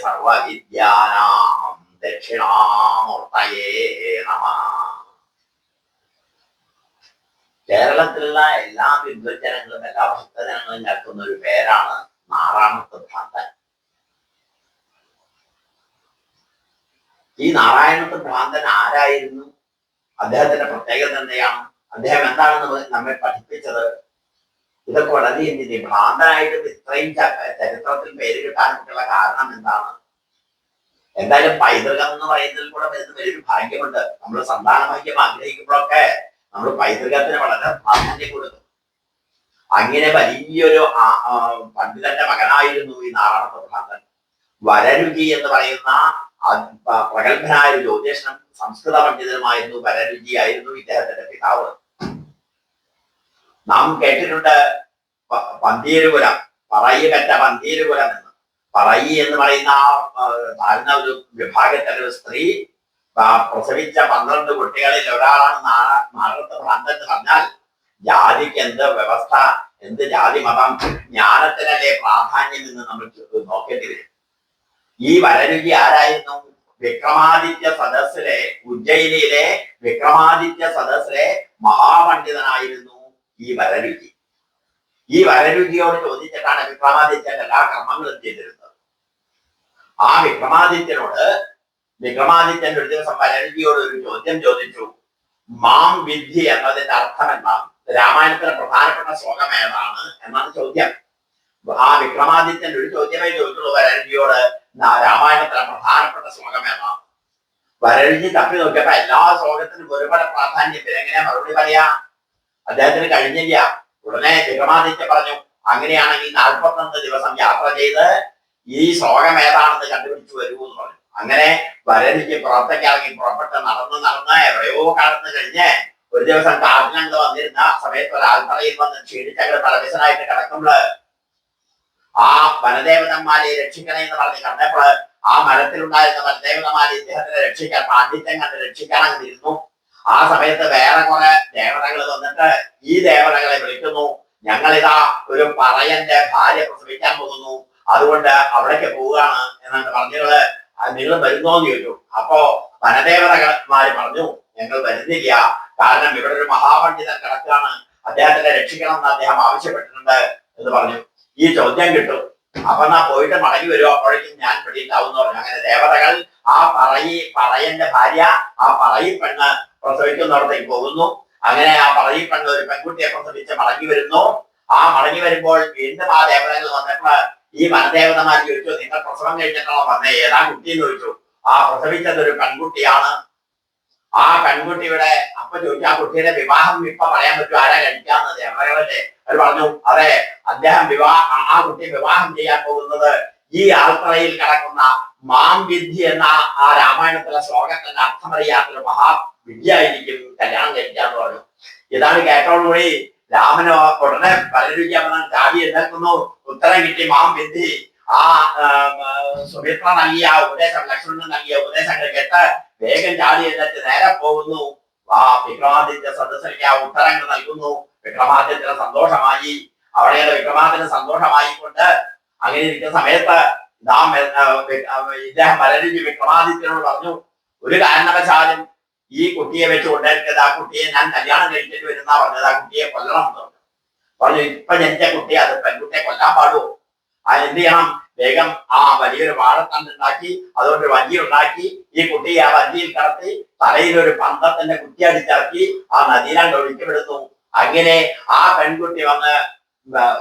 സർവവിദ്യാനാം കേരളത്തിലുള്ള എല്ലാ വിദ്വജനങ്ങളും എല്ലാ ഭക്തജനങ്ങളും കേൾക്കുന്ന ഒരു പേരാണ് നാറാമത്തെ ഭ്രാന്തൻ ഈ നാരായണത്തെ ഭ്രാന്തൻ ആരായിരുന്നു? അദ്ദേഹത്തിന്റെ പ്രത്യേകത എന്തെയാണ്? അദ്ദേഹം എന്താണെന്ന് നമ്മെ പഠിപ്പിച്ചത്? ഇതൊക്കെ വളരെ എന്തിന് ഭ്രാന്തനായിട്ട് ഇത്രയും ചരിത്രത്തിൽ പേര് കിട്ടാനുള്ള കാരണം എന്താണ്? എന്തായാലും പൈതൃകം എന്ന് പറയുന്നതിൽ കൂടെ വരുന്ന വലിയൊരു ഭാഗ്യമുണ്ട്. നമ്മൾ സന്താന ഭാഗ്യം ആഗ്രഹിക്കുമ്പോഴൊക്കെ നമ്മൾ പൈതൃകത്തിന് വളരെ പ്രാധാന്യം കൊടുക്കും. അങ്ങനെ വലിയൊരു പണ്ഡിതന്റെ മകനായിരുന്നു ഈ നാരായണ ഭ്രാന്തൻ വരരുചി എന്ന് പറയുന്ന പ്രഗത്ഭനായ ഒരു ജ്യോതിഷനും സംസ്കൃത പണ്ഡിതനുമായിരുന്നു വരരുചി ആയിരുന്നു ഇദ്ദേഹത്തിന്റെ പിതാവ്. നാം കേട്ടിട്ടുണ്ട് പന്തീരുപുര പന്തീരുകുലം പറ്റ പന്തീരുകുലം എന്ന്. പറയി എന്ന് പറയുന്ന താഴ്ന്ന ഒരു വിഭാഗത്തിലെ ഒരു സ്ത്രീ പ്രസവിച്ച പന്ത്രണ്ട് കുട്ടികളിൽ ഒരാളാണ് നാടത്ത് ഭ്രാന്തൻ പറഞ്ഞാൽ ജാതിക്ക് എന്ത് വ്യവസ്ഥ എന്ത് ജാതി മതം ജ്ഞാനത്തിനല്ലേ പ്രാധാന്യം എന്ന് നമ്മൾ നോക്കേണ്ടി വരും. ഈ വരരുചി ആരായിരുന്നു? വിക്രമാദിത്യ സദസ്സിലെ ഉജ്ജയിനിയിലെ വിക്രമാദിത്യ സദസ്സിലെ മഹാപണ്ഡിതനായിരുന്നു ഈ വരരുചി. ഈ വരരുചിയോട് ചോദിച്ചിട്ടാണ് വിക്രമാദിത്യൻ എല്ലാ കർമ്മങ്ങളും ചെയ്തിരുന്നത്. ആ വിക്രമാദിത്യനോട് വിക്രമാദിത്യൻ ഒരു ദിവസം വരരുചിയോട് ഒരു ചോദ്യം ചോദിച്ചു. മാം വിദ്ധി എന്നതിന്റെ അർത്ഥം എന്താണ്? രാമായണത്തിലെ പ്രധാനപ്പെട്ട ശ്ലോകം ഏതാണ് എന്നാണ് ചോദ്യം. ആ വിക്രമാദിത്യൻ ഒരു ചോദ്യമായി ചോദിച്ചുള്ളൂ വരരുചിയോട്. "നാ- രാമായണത്തിലെ പ്രധാനപ്പെട്ട വരരുചി തപ്പി നോക്കിയപ്പോ എല്ലാ ശ്ലോകത്തിനും ഒരുപാട് പ്രാധാന്യം. എങ്ങനെയാ മറുപടി പറയാ? അദ്ദേഹത്തിന് കഴിഞ്ഞില്ല. ഉടനെ വിക്രമാദിത്യ പറഞ്ഞു അങ്ങനെയാണെങ്കിൽ നാൽപ്പത്തൊന്ന് ദിവസം യാത്ര ചെയ്ത് ഈ ശ്ലോകം ഏതാണെന്ന് കണ്ടുപിടിച്ചു വരൂ എന്ന് പറഞ്ഞു. അങ്ങനെ വരരുചി പുറത്തേക്ക് ഇറങ്ങി പുറപ്പെട്ട് നടന്ന് നടന്ന് എവിടെയോ കാലത്ത് കഴിഞ്ഞ് ഒരു ദിവസം കാട്ടിനങ്ങൾ വന്നിരുന്ന സമയത്ത് ഒരാൾത്തറയിൽ വന്ന് ക്ഷീണിച്ചങ്ങൾ പരമശനായിട്ട് കിടക്കുമ്പോൾ ആ വനദേവതന്മാരെ രക്ഷിക്കണേ എന്ന് പറഞ്ഞ് കണ്ടപ്പോൾ ആ മരത്തിലുണ്ടായിരുന്ന ദേവതമാരെ ഇദ്ദേഹത്തിനെ രക്ഷിക്കാൻ പാണ്ഡിത്യം കണ്ട് രക്ഷിക്കാൻ അങ്ങനെ ആ സമയത്ത് വേറെ കുറെ ദേവതകൾ വന്നിട്ട് ഈ ദേവതകളെ വിളിക്കുന്നു. ഞങ്ങളിതാ ഒരു പറയന്റെ ഭാര്യ പ്രസവിക്കാൻ പോകുന്നു. അതുകൊണ്ട് അവിടേക്ക് പോവുകയാണ് എന്നാണ് പറഞ്ഞുകൾ നിങ്ങൾ വരുന്നോ എന്ന് ചോദിച്ചു. അപ്പോ വനദേവതമാര് പറഞ്ഞു ഞങ്ങൾ വരുന്നില്ല. കാരണം ഇവിടെ ഒരു മഹാപണ്ഡിതൻ കിടക്കുകയാണ്. അദ്ദേഹത്തിനെ രക്ഷിക്കണം എന്ന് അദ്ദേഹം ആവശ്യപ്പെട്ടിട്ടുണ്ട് എന്ന് പറഞ്ഞു. ഈ ചോദ്യം കിട്ടും. അപ്പൊ ആ പോയിട്ട് മടങ്ങി വരും. അപ്പോഴേക്കും ഞാൻ പിടിയിട്ടാവും പറഞ്ഞു. അങ്ങനെ ദേവതകൾ ആ പറയി പറയന്റെ ഭാര്യ ആ പറയി പെണ്ണ് പ്രസവിക്കുന്നിടത്തേക്ക് പോകുന്നു. അങ്ങനെ ആ പറയി പെണ്ണ് ഒരു പെൺകുട്ടിയെ പ്രസവിച്ച് മടങ്ങി വരുന്നു. ആ മടങ്ങി വരുമ്പോൾ വീണ്ടും ആ ദേവതകൾ വന്നപ്പോൾ ഈ വനദേവതമാർ ചോദിച്ചു നിങ്ങൾ പ്രസവം കഴിഞ്ഞിട്ടാണോ വന്നേ? ഏതാ കുട്ടി? എന്ന് ചോദിച്ചു. ആ പ്രസവിച്ചത് ഒരു പെൺകുട്ടിയാണ്. ആ പെൺകുട്ടിയുടെ അപ്പൊ ചോദിച്ചു ആ കുട്ടിയുടെ വിവാഹം ഇപ്പൊ പറയാൻ പറ്റും ആരാ കഴിക്കാന്ന്? ദേവതകളല്ലേ അവർ പറഞ്ഞു അതെ അദ്ദേഹം വിവാഹ ആ കുട്ടി വിവാഹം ചെയ്യാൻ പോകുന്നത് ഈ ആൽത്തറയിൽ കിടക്കുന്ന മാം വിദ്യ എന്ന ആ രാമായണത്തിലെ ശ്ലോകത്തിന്റെ അർത്ഥമറിയാത്തൊരു മഹാ വിദ്യയായിരിക്കും കല്യാണം കഴിക്കാന്ന് പറഞ്ഞു. ഇതാണ് കേട്ടോടുകൂടി രാമന് ഉടനെ പലരുചിയമ്മൻ ചാടി എഴുന്നേൽക്കുന്നു ഉത്തരം കിട്ടി മാം വിദ്ധി ആ സുമിത്ര നൽകിയ ഉപദേശം ലക്ഷ്മണൻ നൽകിയ ഉപദേശങ്ങൾ കേട്ട് വേഗം ചാടി എഴുന്നേറ്റ് നേരെ പോകുന്നു. ആ വിക്രമാദിത്യ സദസ്സിലേക്ക് ആ ഉത്തരങ്ങൾ നൽകുന്നു. വിക്രമാദിത്യന് സന്തോഷമായി അവിടെയുള്ള സന്തോഷമായി കൊണ്ട് അങ്ങനെ ഇരിക്കുന്ന സമയത്ത് ഇതാ ഇദ്ദേഹം മലരുചി വിക്രമാദിത്യനോട് പറഞ്ഞു ഒരു കാരണവശാലും ഈ കുട്ടിയെ വെച്ച് കൊണ്ടിരിക്കുന്നത് ആ കുട്ടിയെ ഞാൻ കല്യാണം കഴിച്ചിട്ട് വരുന്ന പറഞ്ഞത്. ആ കുട്ടിയെ കൊല്ലണം എന്ന് പറഞ്ഞു. പറഞ്ഞു ഇപ്പൊ ജനിച്ച കുട്ടി അത് പെൺകുട്ടിയെ കൊല്ലാൻ പാടുമോ ആ എന്ത് ചെയ്യണം? വേഗം ആ വലിയൊരു വാഴത്തണ്ടുണ്ടാക്കി അതുകൊണ്ട് വഞ്ചി ഉണ്ടാക്കി ഈ കുട്ടിയെ ആ വഞ്ചിയിൽ കടത്തി തലയിൽ ഒരു പന്തത്തിന്റെ കുത്തി അടിച്ചിറക്കി ആ നദീനാണ്ട് ഒഴുക്കിവിടുന്നു. അങ്ങനെ ആ പെൺകുട്ടി വന്ന്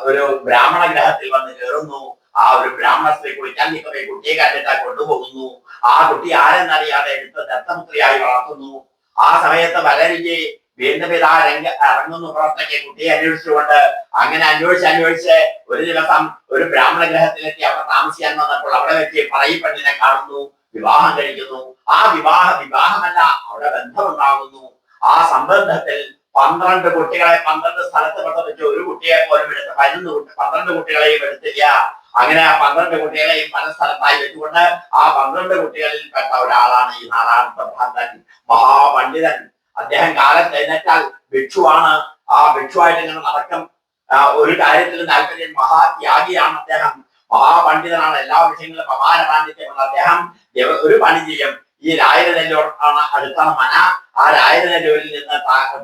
ഒരു ബ്രാഹ്മണ ഗ്രഹത്തിൽ വന്ന് കയറുന്നു. ആ ഒരു ബ്രാഹ്മണ സ്ത്രീ കുളിക്കാൻ കുട്ടിയെ കണ്ടിട്ട് കൊണ്ടുപോകുന്നു. ആ കുട്ടി ആരെന്നറിയാതെ എടുത്ത് ദത്തപുത്രിയായി വളർത്തുന്നു. ആ സമയത്ത് വലരിക്ക് വീണ്ടും ഇതാ രംഗ ഇറങ്ങുന്നു പുറത്തേക്ക് കുട്ടിയെ അന്വേഷിച്ചുകൊണ്ട്. അങ്ങനെ അന്വേഷിച്ച് അന്വേഷിച്ച് ഒരു ദിവസം ഒരു ബ്രാഹ്മണ ഗ്രഹത്തിലെത്തി. അവിടെ താമസിക്കാൻ വന്നപ്പോൾ അവിടെ വെച്ച് പറയി പെണ്ണിനെ കാണുന്നു വിവാഹം കഴിക്കുന്നു. ആ വിവാഹ വിവാഹമല്ല അവിടെ ബന്ധമുണ്ടാകുന്നു. ആ സംബന്ധത്തിൽ പന്ത്രണ്ട് കുട്ടികളെ പന്ത്രണ്ട് സ്ഥലത്ത് പ്രസവിച്ച് ഒരു കുട്ടിയെ പോലും എടുത്ത് പതിനൊന്ന് കുട്ടി പന്ത്രണ്ട് കുട്ടികളെയും എടുത്തില്ല. അങ്ങനെ ആ പന്ത്രണ്ട് കുട്ടികളെയും പല സ്ഥലത്തായി വെച്ചുകൊണ്ട് ആ പന്ത്രണ്ട് കുട്ടികളിൽ പെട്ട ഒരാളാണ് ഈ നാരായണ പ്രഭാന്തൻ മഹാപണ്ഡിതൻ. അദ്ദേഹം കാലത്ത് എഴുന്നേറ്റാൽ ഭിക്ഷുവാണ്. ആ ഭിക്ഷുവായിട്ട് ഇങ്ങനെ നടക്കും. ഒരു കാര്യത്തിലും താല്പര്യം മഹാത്യാഗിയാണ് അദ്ദേഹം. മഹാപണ്ഡിതനാണ്. എല്ലാ വിഷയങ്ങളിലും അപാര പാണ്ഡിത്യമുള്ള അദ്ദേഹം. ഒരു പണി ചെയ്യും. ഈ രായനെല്ലൂരാണ് അടുത്ത മന. ആ രായനെല്ലൂരിൽ നിന്ന്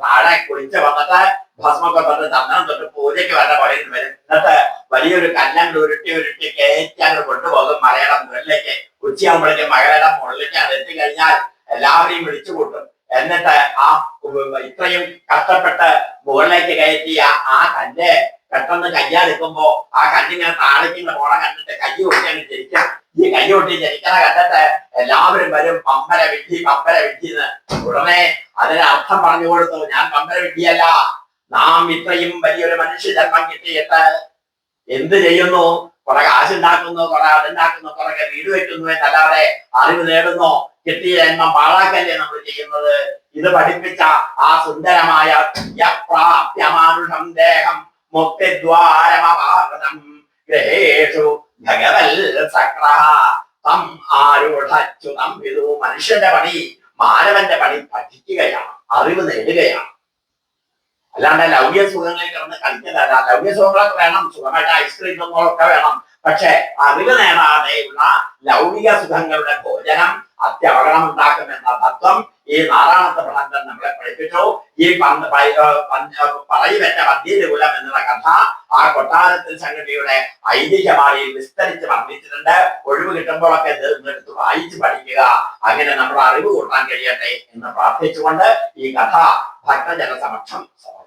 താഴെ കുളിച്ച് വന്നിട്ട് ഭസ്മൊക്കെ തൊട്ട് ചന്ദനം തൊട്ട് പൂജയ്ക്ക് വരെ പണിയിൽ വരും. എന്നിട്ട് വലിയൊരു കല്ലങ്ങൾ ഉരുട്ടി ഉരുട്ടി കയറ്റി അങ്ങ് കൊണ്ടുപോകും മലയുടെ മുകളിലേക്ക്. ഉച്ചയാകുമ്പോഴേക്കും മകളുടെ മുകളിലേക്ക് അത് എത്തിക്കഴിഞ്ഞാൽ എല്ലാവരെയും വിളിച്ചു കൂട്ടും. എന്നിട്ട് ആ ഇത്രയും കഷ്ടപ്പെട്ട് മുകളിലേക്ക് കയറ്റിയ ആ കല്ല് പെട്ടെന്ന് കയ്യാതെടുക്കുമ്പോ ആ കല്ലിങ്ങനെ താളിക്കുന്ന പോണ കണ്ടിട്ട് കയ്യ് അങ്ങ് ജനിക്കും ഈ കൈ കൊണ്ടി ജനിക്കണ കണ്ടിട്ട് എല്ലാവരും വരും പമ്പര വിട്ടി പമ്പര വിട്ടിന്ന്. ഉടനെ അതിന് അർത്ഥം പറഞ്ഞു കൊടുത്തു ഞാൻ പമ്പര വിട്ടിയല്ല. നാം ഇത്രയും വലിയൊരു മനുഷ്യ ജന്മം കിട്ടിയിട്ട് എന്ത് ചെയ്യുന്നു? കുറെ കാശുണ്ടാക്കുന്നു കുറെ അതുണ്ടാക്കുന്നു കുറെ വീട് വെക്കുന്നു എന്നല്ലാതെ അറിവ് നേടുന്നു. കിട്ടിയ ജന്മം പാഴാക്കല്ലേ നമ്മൾ ചെയ്യുന്നത്? ഇത് പഠിപ്പിച്ച ആ സുന്ദരമായ യപ്രാപ്യമാനുഷം ദേഹം മുക്തിദ്വാരമപാകൃതം. ഗ്രഹേഷു ഭഗവൽ സക്ര തം ആരൂഢച്യുതം വിതു മനുഷ്യന്റെ പണി മാനവന്റെ പണി പഠിക്കുകയാണ് അറിവ് നേടുകയാണ്. അല്ലാണ്ട് ലൗകിക സുഖങ്ങളിൽ കിടന്ന് കളിക്കുന്നതല്ല. ലൗകിക സുഖങ്ങളൊക്കെ വേണം സുഖമായിട്ട് ഐസ്ക്രീം ഒക്കെ വേണം. പക്ഷെ അറിവ് നേടാതെയുള്ള ലൗകിക സുഖങ്ങളുടെ ഭോജനം അത്യപകടം ഉണ്ടാക്കുമെന്ന തത്വം ഈ നാരായണത്തെ ഭ്രാന്തൻ നമ്മളെ പഠിപ്പിച്ചു. ഈ പറയുവറ്റ മധ്യകുലം എന്നുള്ള കഥ ആ കൊട്ടാരത്തിൽ സംഘടിയുടെ ഐതിഹ്യമായി വിസ്തരിച്ച് വർണിച്ചിട്ടുണ്ട്. ഒഴിവ് കിട്ടുമ്പോഴൊക്കെ ഇത് വായിച്ചു പഠിക്കുക. അങ്ങനെ നമ്മുടെ അറിവ് കൂട്ടാൻ കഴിയട്ടെ എന്ന് പ്രാർത്ഥിച്ചുകൊണ്ട് ഈ കഥ ഭക്തജന സമക്ഷം സമർപ്പിക്കുന്നു